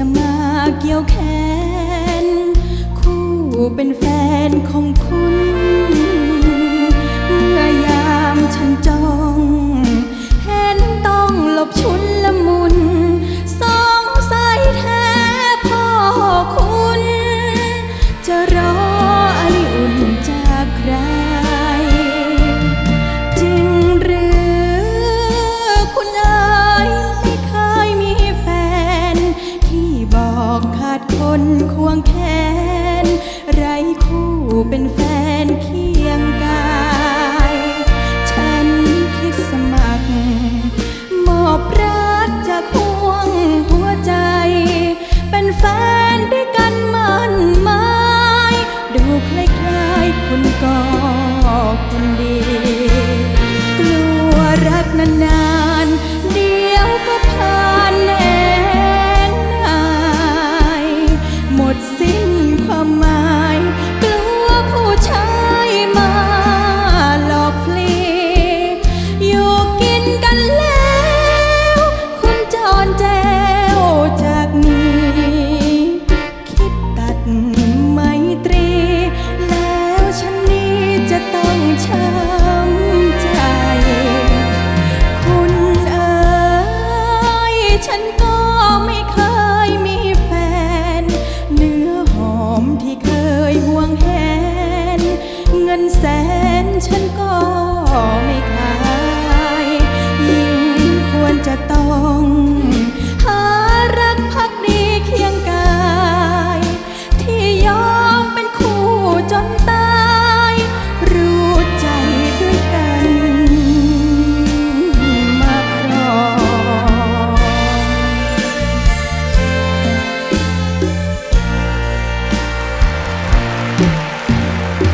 จะมาเกี่ยวแขน คู่เป็นแฟนของคุณ ฟน นแสนฉัน